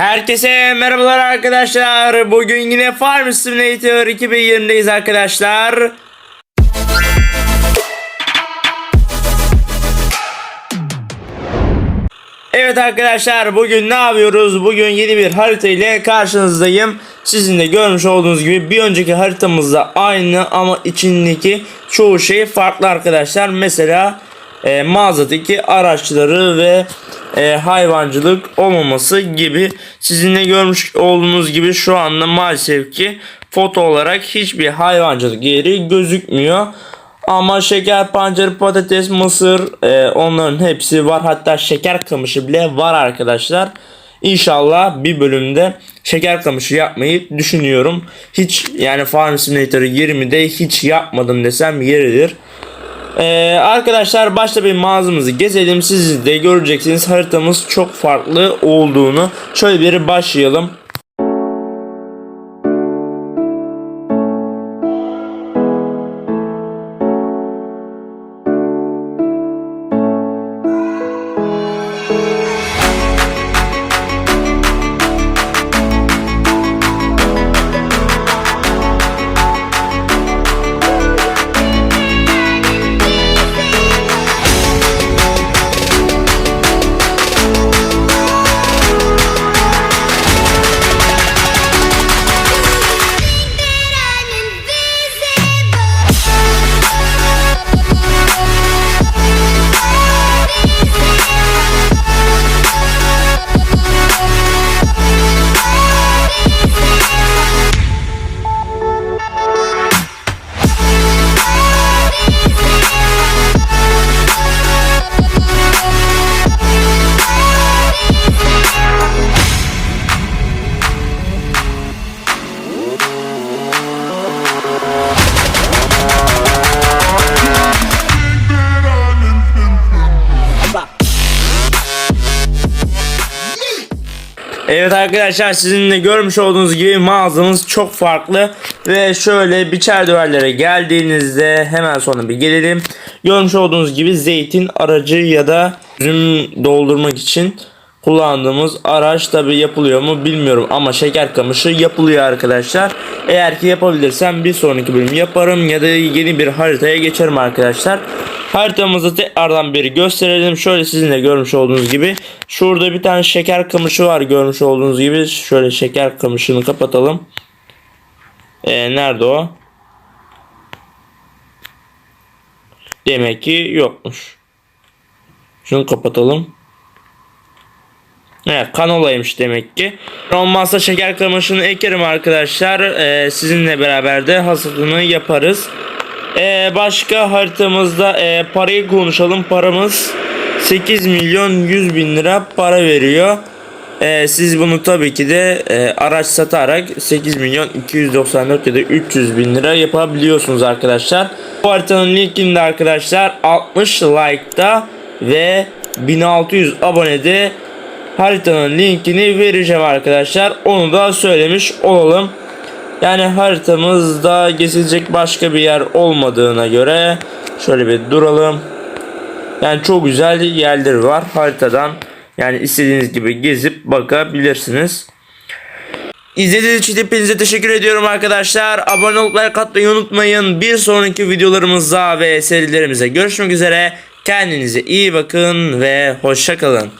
Herkese merhabalar arkadaşlar. Bugün yine Farm Simulator 2020'deyiz arkadaşlar. Evet arkadaşlar bugün ne yapıyoruz? Bugün yeni bir harita ile karşınızdayım. Sizin de görmüş olduğunuz gibi bir önceki haritamızda aynı ama içindeki çoğu şey farklı arkadaşlar. Mesela e, mağazadaki araçları ve e, hayvancılık olmaması gibi sizin de görmüş olduğunuz gibi şu anda maalesef ki foto olarak hiçbir hayvancılık yeri gözükmüyor. Ama şeker, pancar, patates, mısır e, onların hepsi var. Hatta şeker kamışı bile var arkadaşlar. İnşallah bir bölümde şeker kamışı yapmayı düşünüyorum. Hiç yani Farm Simulator 20'de hiç yapmadım desem yeridir. Ee, arkadaşlar başta bir mağazamızı gezelim. Siz de göreceksiniz haritamız çok farklı olduğunu. Şöyle bir başlayalım. Evet arkadaşlar sizin de görmüş olduğunuz gibi mağazamız çok farklı ve şöyle biçer duvarlara geldiğinizde hemen sonra bir gelelim. Görmüş olduğunuz gibi zeytin aracı ya da üzüm doldurmak için kullandığımız araç tabi yapılıyor mu bilmiyorum ama şeker kamışı yapılıyor arkadaşlar. Eğer ki yapabilirsem bir sonraki bölüm yaparım ya da yeni bir haritaya geçerim arkadaşlar. Haritamızı tekrardan bir gösterelim. Şöyle sizin de görmüş olduğunuz gibi. Şurada bir tane şeker kamışı var görmüş olduğunuz gibi. Şöyle şeker kamışını kapatalım. Ee, nerede o? Demek ki yokmuş. Şunu kapatalım. Evet kanolaymış demek ki. Olmazsa şeker kamışını ekerim arkadaşlar. Ee, sizinle beraber de hasadını yaparız. Ee, başka haritamızda e, parayı konuşalım. Paramız 8 milyon 100 bin lira para veriyor. Ee, siz bunu tabii ki de e, araç satarak 8 milyon 294 ya da 300 bin lira yapabiliyorsunuz arkadaşlar. Bu haritanın linkini arkadaşlar 60 like'da ve 1600 abonede haritanın linkini vereceğim arkadaşlar. Onu da söylemiş olalım. Yani haritamızda gezilecek başka bir yer olmadığına göre şöyle bir duralım. Yani çok güzel yerler var haritadan. Yani istediğiniz gibi gezip bakabilirsiniz. İzlediğiniz için hepinize teşekkür ediyorum arkadaşlar. Abone olup like atmayı unutmayın. Bir sonraki videolarımızda ve serilerimize görüşmek üzere. Kendinize iyi bakın ve hoşçakalın.